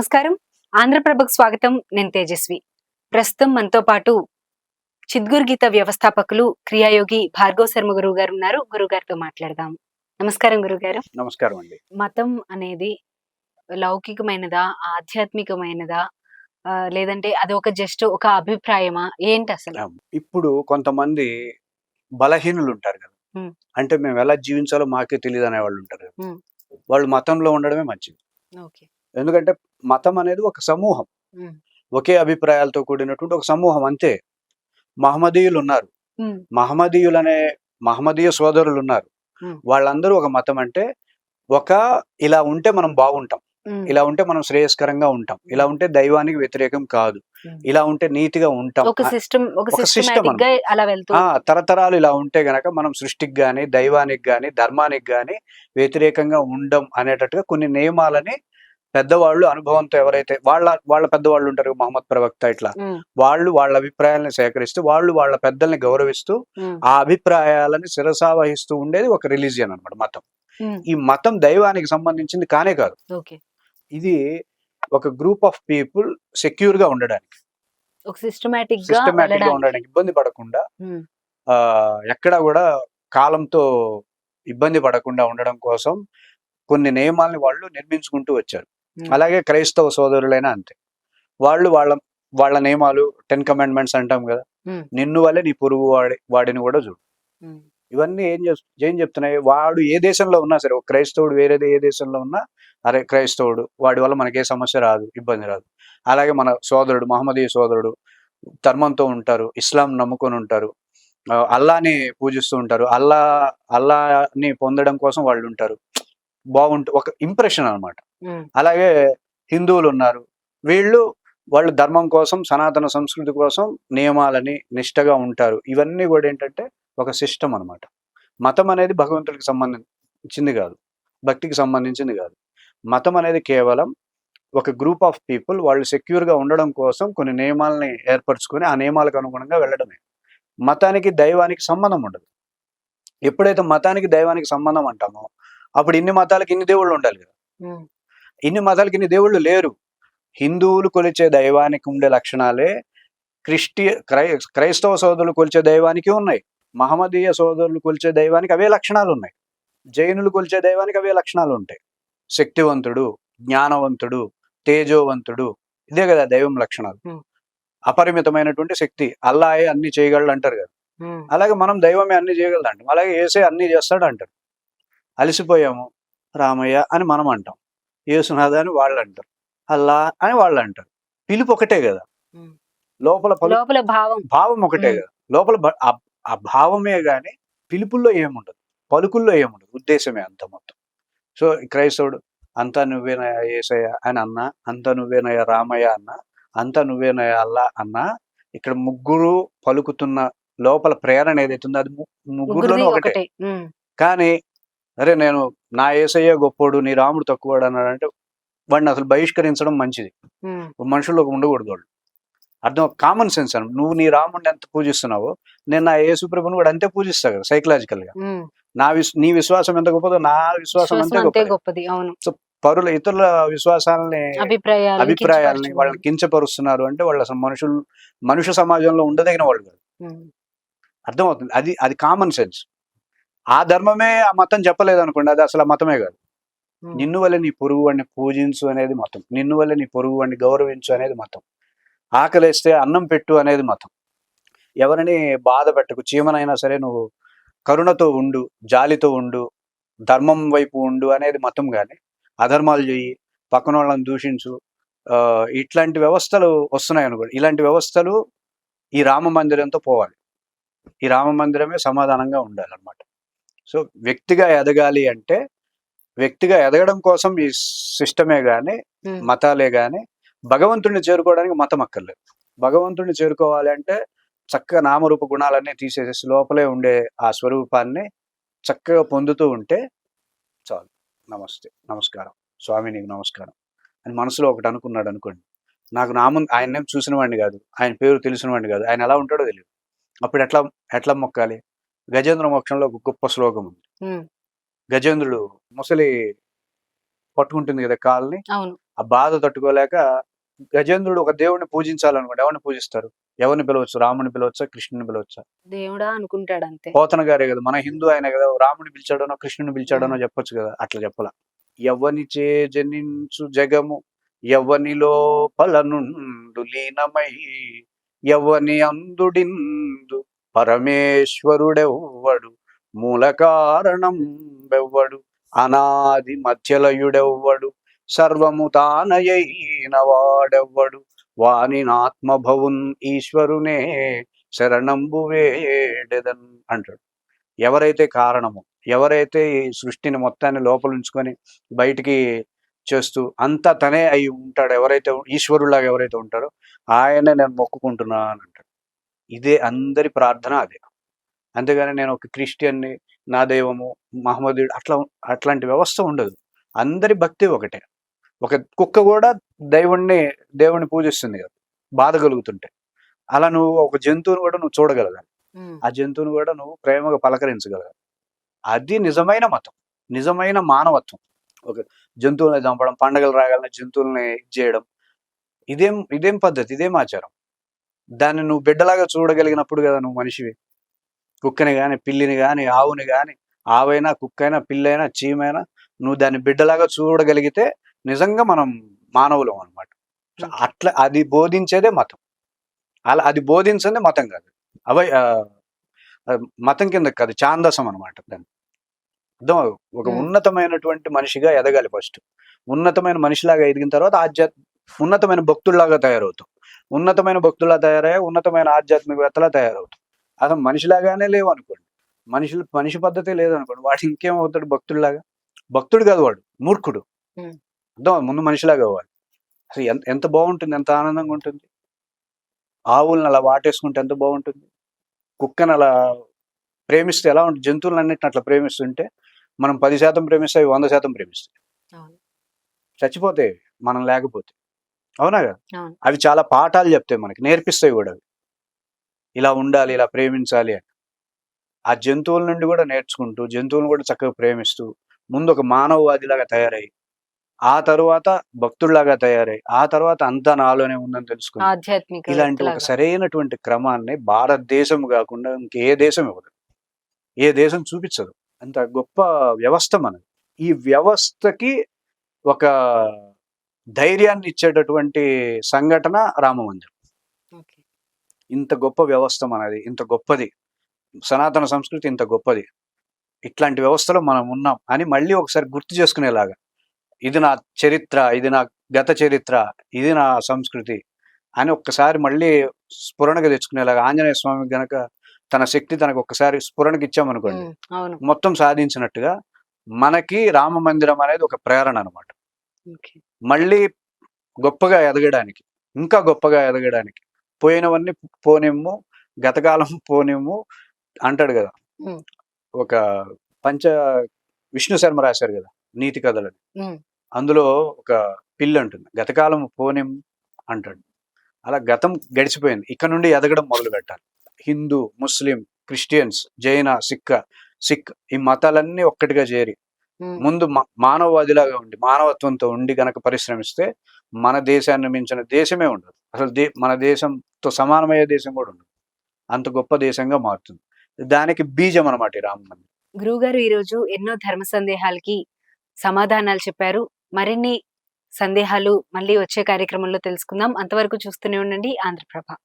నమస్కారం. ఆంధ్రప్రభకు స్వాగతం. నేను తేజస్వి. ప్రస్తుతం మనతో పాటు చిద్గురు గీత వ్యవస్థాపకులు క్రియాయోగి భార్గవ్ శర్మ గురువు గారు ఉన్నారు. గురువు గారితో మాట్లాడదాం నమస్కారం గురువు గారు. నమస్కారం అండి. మతం అనేది లౌకికమైనదా ఆధ్యాత్మికమైనదా లేదంటే అది ఒక జస్ట్ ఒక అభిప్రాయమా? ఏంటి అసలు? ఇప్పుడు కొంతమంది బలహీనులు ఉంటారు కదా. అంటే మేము ఎలా జీవించాలో మాకే తెలియదు అనే వాళ్ళు ఉంటారు. వాళ్ళు మతంలో ఉండడమే మంచిది. ఓకే. ఎందుకంటే మతం అనేది ఒక సమూహం. ఒకే అభిప్రాయాలతో కూడినటువంటి ఒక సమూహం అంతే. మహమ్మదీయులు ఉన్నారు. మహమ్మదీయులు అనే మహమ్మదీయ సోదరులు ఉన్నారు. వాళ్ళందరూ ఒక మతం అంటే ఒక ఇలా ఉంటే మనం బాగుంటాం. ఇలా ఉంటే మనం శ్రేయస్కరంగా ఉంటాం. ఇలా ఉంటే దైవానికి వ్యతిరేకం కాదు. ఇలా ఉంటే నీతిగా ఉంటాం. ఒక సిస్టమ్ ఒక తరతరాలు ఇలా ఉంటే గనక మనం సృష్టికి గాని దైవానికి గాని ధర్మానికి గాని వ్యతిరేకంగా ఉండం అనేటట్టుగా కొన్ని నియమాలని పెద్దవాళ్ళు అనుభవంతో ఎవరైతే వాళ్ళ వాళ్ళ పెద్దవాళ్ళు ఉంటారు మహమ్మద్ ప్రవక్త ఇట్లా. వాళ్ళు వాళ్ళ అభిప్రాయాలను సేకరిస్తూ వాళ్ళు వాళ్ళ పెద్దల్ని గౌరవిస్తూ ఆ అభిప్రాయాలని శిరసావహిస్తూ ఉండేది ఒక రిలీజియన్ అన్నమాట మతం. ఈ మతం దైవానికి సంబంధించింది కానే కాదు. ఇది ఒక గ్రూప్ ఆఫ్ పీపుల్ సెక్యూర్గా ఉండడానికి. సిస్టమేటిక్గా సిస్టమేటిక్గా వెళ్ళడానికి. ఉండడానికి ఇబ్బంది పడకుండా ఆ ఎక్కడ కూడా కాలంతో ఇబ్బంది పడకుండా ఉండడం కోసం కొన్ని నియమాల్ని వాళ్ళు నిర్మించుకుంటూ వచ్చారు. అలాగే క్రైస్తవ సోదరులైనా అంతే. వాళ్ళు వాళ్ళ వాళ్ళ నియమాలు టెన్ కమాండ్మెంట్స్ అంటాం కదా నిన్ను వల్లే నీ పొరుగు వాడి వాడిని కూడా చూడు. ఇవన్నీ ఏం చేస్ ఏం చెప్తున్నాయి? వాడు ఏ దేశంలో ఉన్నా సరే ఒక క్రైస్తవుడు వేరే ఏ దేశంలో ఉన్నా అరే క్రైస్తవుడు వాడి వల్ల మనకే సమస్య రాదు ఇబ్బంది రాదు. అలాగే మన సోదరుడు మహమ్మదీయ సోదరుడు ధర్మంతో ఉంటారు ఇస్లాం నమ్ముకొని ఉంటారు అల్లాని పూజిస్తూ ఉంటారు అల్లా అల్లాని పొందడం కోసం వాళ్ళు ఉంటారు. బాగుంటు ఒక ఇంప్రెషన్ అన్నమాట. ఉమ్, అలాగే హిందువులు ఉన్నారు వీళ్ళు వాళ్ళు ధర్మం కోసం సనాతన సంస్కృతి కోసం నియమాలని నిష్టగా ఉంటారు. ఇవన్నీ కూడా ఏంటంటే ఒక సిస్టమ్ అన్నమాట. మతం అనేది భగవంతుడికి సంబంధించింది కాదు. భక్తికి సంబంధించింది కాదు. మతం అనేది కేవలం ఒక గ్రూప్ ఆఫ్ పీపుల్ వాళ్ళు secure గా ఉండడం కోసం కొన్ని నియమాలని ఏర్పరచుకొని ఆ నియమాలకు అనుగుణంగా వెళ్ళడమే. మతానికి దైవానికి సంబంధం ఉండదు. ఎప్పుడైతే మతానికి దైవానికి సంబంధం అంటామో అప్పుడు ఇన్ని మతాలకు ఇన్ని దేవుళ్ళు ఉండాలి కదా. ఇన్ని మతాలకి ఇన్ని దేవుళ్ళు లేరు. హిందువులు కొలిచే దైవానికి ఉండే లక్షణాలే క్రిస్టి క్రై క్రైస్తవ సోదరులు కొలిచే దైవానికి ఉన్నాయి. మహమ్మదీయ సోదరులు కొలిచే దైవానికి అవే లక్షణాలు ఉన్నాయి. జైనులు కొలిచే దైవానికి అవే లక్షణాలు ఉంటాయి. శక్తివంతుడు జ్ఞానవంతుడు తేజోవంతుడు ఇదే కదా దైవం లక్షణాలు. అపరిమితమైనటువంటి శక్తి అల్లాయే అన్ని చేయగలడు అంటారు కదా. అలాగే మనం దైవమే అన్ని చేయగలడు అంటాం అలాగే ఏసే అన్ని చేస్తాడు అంటారు అలసిపోయాము రామయ్య అని మనం అంటాం. యేసునాథ అని వాళ్ళు అంటారు అల్లా అని వాళ్ళు అంటారు పిలుపు ఒకటే కదా. లోపల పలు లోపల భావం. భావం ఒకటే. కదా. లోపల ఆ- భావమే గాని పిలుపుల్లో ఏముండదు. పలుకుల్లో ఏముండదు. ఉద్దేశమే అంత మొత్తం. సో క్రైస్తవుడు అంతా నువ్వేనయ ఏసయ్య? అని అన్నా అంతా నువ్వేనయ రామయ్య? అన్న అంతా నువ్వేనయ అల్లా? అన్నా ఇక్కడ ముగ్గురు పలుకుతున్న లోపల ప్రేరణ ఏదైతే ఉందో అది ముగ్గురులోనూ ఒకటే. కానీ అరే నేను నా ఏసయ్య గొప్పోడు నీ రాముడు తక్కువడు అన్నాడంటే వాడిని అసలు బహిష్కరించడం మంచిది. ఉమ్, మనుషుల్లో ఉండకూడదు వాళ్ళు అర్థం కామన్ సెన్స్ అని నువ్వు నీ రాముడిని ఎంత పూజిస్తున్నావో నేను నా యేసు ప్రభుని కూడా అంతే పూజిస్తా కదా సైకలాజికల్గా. నా విశ్వ నీ విశ్వాసం ఎంత గొప్పదో నా విశ్వాసం అంతే గొప్పది. అవును. పరుల ఇతరుల విశ్వాసాలని అభిప్రాయాలు అభిప్రాయాలని వాళ్ళని కించపరుస్తున్నారు అంటే వాళ్ళు అసలు మనుషులు మనుష్య సమాజంలో ఉండదగిన వాళ్ళు కాదు. అర్థమవుతుంది? అది అది కామన్ సెన్స్ ఆ ధర్మమే ఆ మతం చెప్పలేదు అనుకోండి అది అసలు ఆ మతమే కాదు. నిన్ను వల్ల నీ పొరుగు వాడిని పూజించు అనేది మతం. నిన్ను వల్ల నీ పొరుగు వాడిని గౌరవించు అనేది మతం. ఆకలేస్తే అన్నం పెట్టు అనేది మతం. ఎవరిని బాధ పెట్టకు. చీమనైనా సరే నువ్వు కరుణతో ఉండు జాలితో ఉండు ధర్మం వైపు ఉండు అనేది మతం కానీ అధర్మాలు చెయ్యి పక్కన వాళ్ళని దూషించు ఇట్లాంటి వ్యవస్థలు వస్తున్నాయి అనుకోండి. ఇలాంటి వ్యవస్థలు ఈ రామ మందిరంతో పోవాలి. ఈ రామ మందిరమే సమాధానంగా ఉండాలన్నమాట. సో వ్యక్తిగా ఎదగాలి అంటే వ్యక్తిగా ఎదగడం కోసం ఈ సిస్టమే గాని మతాలే గాని భగవంతుడిని చేరుకోవడానికి మతం అక్కర్లేదు. భగవంతుడిని చేరుకోవాలి అంటే చక్కగా నామరూప గుణాలన్నీ తీసేసేసి లోపలే ఉండే ఆ స్వరూపాన్ని చక్కగా పొందుతూ ఉంటే చాలు. నమస్తే. నమస్కారం. స్వామి నీకు నమస్కారం. అని మనసులో ఒకటి అనుకున్నాడు అనుకోండి. నాకు నామం ఆయన చూసిన వాడిని కాదు. ఆయన పేరు తెలిసిన వాడిని కాదు. ఆయన ఎలా ఉంటాడో తెలియదు అప్పుడు ఎట్లా ఎట్లా మొక్కాలి? గజేంద్ర మోక్షంలో ఒక గొప్ప శ్లోకం ఉంది. గజేంద్రుడు ముసలి పట్టుకుంటుంది కదా కాల్ని. ఆ బాధ తట్టుకోలేక గజేంద్రుడు ఒక దేవుడిని పూజించాలనుకోండి ఎవరిని పూజిస్తారు? ఎవరిని పిలవచ్చు? రాముని పిలవచ్చా? కృష్ణుని పిలవచ్చా? దేవుడా అనుకుంటాడు అంతే. పోతన గారే కదా. మన హిందూ ఆయన కదా. రాముని పిలిచాడనో కృష్ణుని పిలిచాడనో చెప్పొచ్చు కదా. అట్లా చెప్పాల. ఎవ్వనిచే జనించు జగము ఎవ్వనిలో పలనుండు లీనమై ఎవ్వని అందుడిందు పరమేశ్వరుడెవ్వడు మూల కారణం బెవ్వడు అనాది మధ్యలయుడెవ్వడు సర్వము తానయైన వాడెవ్వడు వానినాత్మభవున్ ఈశ్వరునే శరణంబు వేడెదన్ అంటాడు. ఎవరైతే కారణము ఎవరైతే ఈ సృష్టిని మొత్తాన్ని లోపల ఉంచుకొని బయటికి చేస్తూ అంతా తనే అయి ఉంటాడు ఎవరైతే ఈశ్వరులాగా ఎవరైతే ఉంటారో ఆయనే నేను మొక్కుకుంటున్నాను. ఇదే అందరి ప్రార్థన అదే. అంతేగాని నేను ఒక క్రిస్టియన్ని నా దైవము మహమ్మదీయుడు అట్లా అట్లాంటి వ్యవస్థ ఉండదు. అందరి భక్తి ఒకటే. ఒక కుక్క కూడా దైవుణ్ణి దేవుణ్ణి పూజిస్తుంది కదా బాధ కలుగుతుంటే. అలా నువ్వు ఒక జంతువుని కూడా నువ్వు చూడగలగాలి. ఆ జంతువుని కూడా నువ్వు ప్రేమగా పలకరించగలగాలి. అది నిజమైన మతం నిజమైన మానవత్వం. ఒక జంతువుల్ని చంపడం పండగలు రాగాలని జంతువుల్ని ఇది చేయడం ఇదేం ఇదేం పద్ధతి ఇదేం ఆచారం? దాన్ని నువ్వు బిడ్డలాగా చూడగలిగినప్పుడు కదా నువ్వు మనిషివి. కుక్కని కానీ పిల్లిని కానీ ఆవుని కానీ ఆవైనా కుక్కైనా పిల్లైనా చీమైనా నువ్వు దాన్ని బిడ్డలాగా చూడగలిగితే నిజంగా మనం మానవులం అనమాట అట్లా అది బోధించేదే మతం. అలా అది బోధించదే మతం కాదు. అవై మతం కింద కాదు ఛాందసం అనమాట దాన్ని. అర్థం ఒక Hmm. ఉన్నతమైనటువంటి మనిషిగా ఎదగాలి ఫస్ట్ ఉన్నతమైన మనిషిలాగా ఎదిగిన తర్వాత ఆధ్యాత్మ ఉన్నతమైన భక్తుల్లాగా తయారవుతాం. ఉన్నతమైన భక్తులా తయారయ్యా ఉన్నతమైన ఆధ్యాత్మికవేత్తలా తయారవుతాం. అసలు మనిషిలాగానే లేవు అనుకోండి. మనుషులు మనిషి పద్ధతి లేదు అనుకోండి. వాడు ఇంకేం అవుతాడు భక్తుడిలాగా? భక్తుడు కాదు వాడు మూర్ఖుడు. అర్థం ముందు మనిషిలాగా అవ్వాలి. అసలు ఎంత ఎంత బాగుంటుంది? ఎంత ఆనందంగా ఉంటుంది? ఆవులను అలా వాటేసుకుంటే ఎంత బాగుంటుంది? కుక్కను అలా ప్రేమిస్తే ఎలా ఉంటుంది? జంతువులన్నిటిని అట్లా ప్రేమిస్తుంటే మనం పది శాతం ప్రేమిస్తే అవి వంద శాతం ప్రేమిస్తాయి. చచ్చిపోతాయి మనం లేకపోతే. అవునా కదా. అవి చాలా పాఠాలు చెప్తాయి మనకి నేర్పిస్తాయి కూడా అవి. ఇలా ఉండాలి ఇలా ప్రేమించాలి అని. ఆ జంతువుల నుండి కూడా నేర్చుకుంటూ జంతువులను కూడా చక్కగా ప్రేమిస్తూ ముందు ఒక మానవవాదిలాగా తయారై ఆ తరువాత భక్తుల్లాగా తయారై ఆ తర్వాత అంతా నాలోనే ఉందని తెలుసుకుని ఇలాంటి ఒక. సరైనటువంటి క్రమాన్ని భారతదేశం కాకుండా ఇంకే దేశం ఇవ్వదు. ఏ దేశం చూపించదు. అంత గొప్ప వ్యవస్థ మనది. ఈ వ్యవస్థకి ఒక ధైర్యాన్ని ఇచ్చేటటువంటి సంఘటన రామ మందిరం ఓకే. ఇంత గొప్ప వ్యవస్థ మనది ఇంత గొప్పది. సనాతన సంస్కృతి ఇంత గొప్పది. ఇట్లాంటి వ్యవస్థలో మనం ఉన్నాం అని మళ్ళీ ఒకసారి గుర్తు చేసుకునేలాగా. ఇది నా చరిత్ర ఇది నా గత చరిత్ర ఇది నా సంస్కృతి అని ఒక్కసారి మళ్ళీ స్ఫురణగా తెచ్చుకునేలాగా ఆంజనేయ స్వామి గనక తన శక్తి తనకు ఒక్కసారి స్ఫురణకి ఇచ్చామనుకోండి మొత్తం సాధించినట్టుగా మనకి రామ మందిరం అనేది ఒక ప్రేరణ అనమాట. మళ్ళీ గొప్పగా ఎదగడానికి ఇంకా గొప్పగా ఎదగడానికి పోయినవన్నీ పోనిమ్ము గతకాలం పోనిమ్ము అంటాడు కదా. ఒక పంచ విష్ణు శర్మ రాశారు కదా నీతి కథలని. అందులో ఒక పిల్లి ఉంటుంది గతకాలం పోనిం అంటాడు. అలా గతం గడిచిపోయింది. ఇక్కడ నుండి ఎదగడం మొదలు పెట్టాలి. హిందూ ముస్లిం క్రిస్టియన్స్ జైన సిక్క సిక్ ఈ మతాలన్నీ ఒక్కటిగా చేరి ముందు మానవవాదిలాగా ఉండి మానవత్వంతో ఉండి గనక పరిశ్రమిస్తే మన దేశాన్ని మించిన దేశమే ఉండదు. అసలు దే మన దేశంతో సమానమయ్యే దేశం కూడా ఉండదు. అంత గొప్ప దేశంగా మారుతుంది. దానికి బీజం అనమాట ఈ రామ మందిరం. గురువుగారు ఈరోజు ఎన్నో ధర్మ సందేహాలకి సమాధానాలు చెప్పారు. మరిన్ని సందేహాలు మళ్ళీ వచ్చే కార్యక్రమంలో తెలుసుకుందాం. అంతవరకు చూస్తూనే ఉండండి. ఆంధ్రప్రభ.